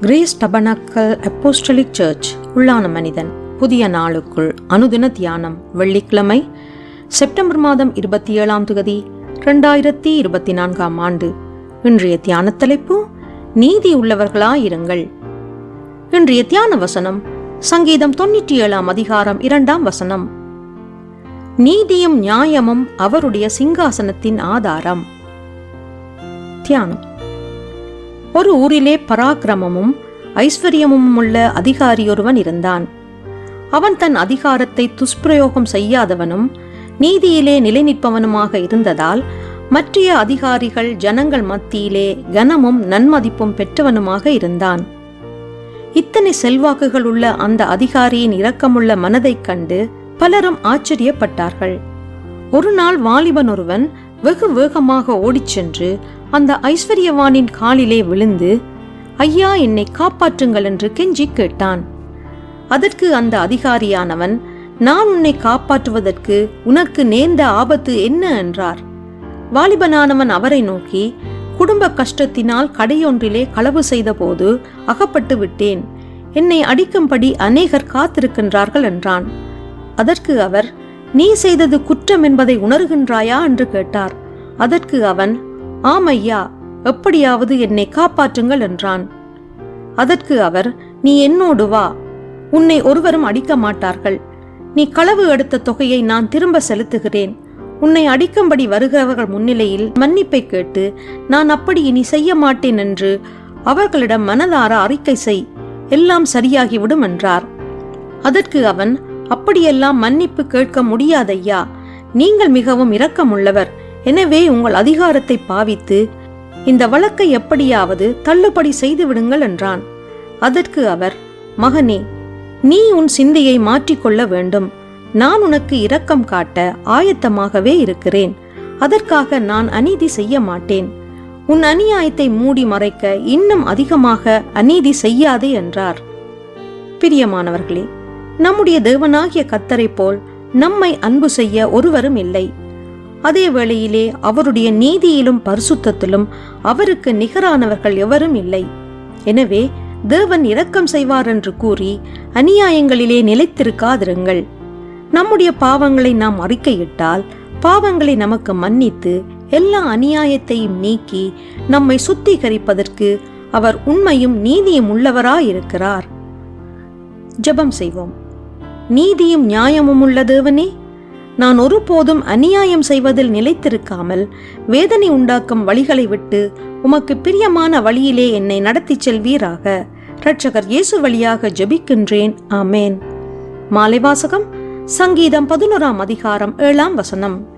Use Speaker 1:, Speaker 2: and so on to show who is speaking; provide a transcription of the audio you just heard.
Speaker 1: Grace tabernacle apostolic search உள்ளான மனிதன். புதிய நாளுக்குள் அனுதின தியானம் வெள்ளிக்கிழமை செப்டம்பர் மாதம் இருபத்தி ஏழாம் தொகுதி ரெண்டாயிரத்தி இருபத்தி நான்காம் ஆண்டு. இன்றைய தியான தலைப்பு நீதி உள்ளவர்களாயிருங்கள். இன்றைய தியான வசனம் சங்கீதம் தொண்ணூற்றி ஏழாம் அதிகாரம் இரண்டாம் வசனம். நீதியும் நியாயமும் அவருடைய சிங்காசனத்தின் ஆதாரம். தியானம். ஒரு ஊரிலே பராக்கிரமமும் ஐஸ்வர்யமும் உள்ள அதிகாரியொருவன் இருந்தான். அவன் தன் அதிகாரத்தை துஷ்பிரயோகம் செய்யாதவனும் நீதியிலே நிலைநிற்பவனுமாக இருந்ததால் மற்றைய அதிகாரிகள் ஜனங்கள் மத்தியிலே கனமும் நன்மதிப்பும் பெற்றவனுமாக இருந்தான். இத்தனை செல்வாக்குகள் உள்ள அந்த அதிகாரியின் இரக்கமுள்ள மனதைக் கண்டு பலரும் ஆச்சரியப்பட்டார்கள். ஒரு நாள் வாலிபன் ஒருவன் வெகு வேகமாக ஓடிச் சென்று அந்த ஐஸ்வர்யவானின் காலிலே விழுந்து ஐயா என்னை காப்பாற்றுங்கள் என்று கெஞ்சி கேட்டான். அதற்கு அந்த அதிகாரியானவன் நான் உன்னை காப்பாற்றுவதற்கு உனக்கு நேர்ந்த ஆபத்து என்ன? என்றார். வாலிபனானவன் அவரை நோக்கி குடும்ப கஷ்டத்தினால் கடையொன்றிலே களவு செய்தபோது அகப்பட்டு விட்டேன். என்னை அடிக்கும்படி அநேகர் காத்திருக்கின்றார்கள் என்றான். அதற்கு அவர் நீ செய்தது குற்றம் என்பதை உணர்கின்றாயா? என்று கேட்டார். அதற்கு அவன் ஆம் ஐயா எப்படியாவது என்னை காப்பாற்றுங்கள் என்றான். அதற்கு அவர் நீ என்னோடு வா உன்னை ஒருவரும் அடிக்க மாட்டார்கள். நீ களவு எடுத்த தொகையை நான் திரும்ப செலுத்துகிறேன். உன்னை அடிக்கும்படி வருகிறவர்கள் முன்னிலையில் மன்னிப்பை கேட்டு நான் அப்படி இனி செய்ய மாட்டேன் என்று அவர்களிடம் மனதார அறிக்கை செய் எல்லாம் சரியாகிவிடும் என்றார். அதற்கு அவன் அப்படியெல்லாம் மன்னிப்பு கேட்க முடியாதையா நீங்கள் மிகவும் இரக்கமுள்ளவர் எனவே உங்கள் அதிகாரத்தை பாவித்து இந்த வழக்கை எப்படியாவது தள்ளுபடி செய்து விடுங்கள் என்றான். அதற்கு அவர் மகனே நீ உன் சிந்தையை மாற்றிக்கொள்ள வேண்டும். நான் உனக்கு இரக்கம் காட்ட ஆயத்தமாகவே இருக்கிறேன். அதற்காக நான் அநீதி செய்ய மாட்டேன். உன் அநியாயத்தை மூடி மறைக்க இன்னும் அதிகமாக அநீதி செய்யாதே என்றார். பிரியமானவர்களே நம்முடைய தேவனாகிய கத்தரை போல் நம்மை அன்பு செய்ய ஒருவரும் இல்லை. அதே வேளையிலே அவருடைய நீதியிலும் பரிசுத்தத்திலும் அவருக்கு நிகரானவர்கள் எவரும் இல்லை. எனவே தேவன் இரக்கம் செய்வார் என்று கூறி அநியாயங்களிலே நிலைத்திருக்காதிருங்கள். நம்முடைய பாவங்களை நாம் அறிக்கையிட்டால் பாவங்களை நமக்கு மன்னித்து எல்லா அநியாயத்தையும் நீக்கி நம்மை சுத்திகரிப்பதற்கு அவர் உண்மையும் நீதியும் உள்ளவராயிருக்கிறார். ஜெபம் செய்வோம். நீதியும் நியாயமும் உள்ள தேவனே நான் ஒருபோதும் அநியாயம் செய்வதில் நிலைத்திருக்காமல் வேதனை உண்டாக்கும் வழிகளை விட்டு உமக்கு பிரியமான வழியிலே என்னை நடத்திச் செல்வீராக. இரட்சகர் இயேசு வழியாக ஜெபிக்கின்றேன். ஆமேன். மாலை வாசகம் சங்கீதம் பதினோராம் அதிகாரம் ஏழாம் வசனம்.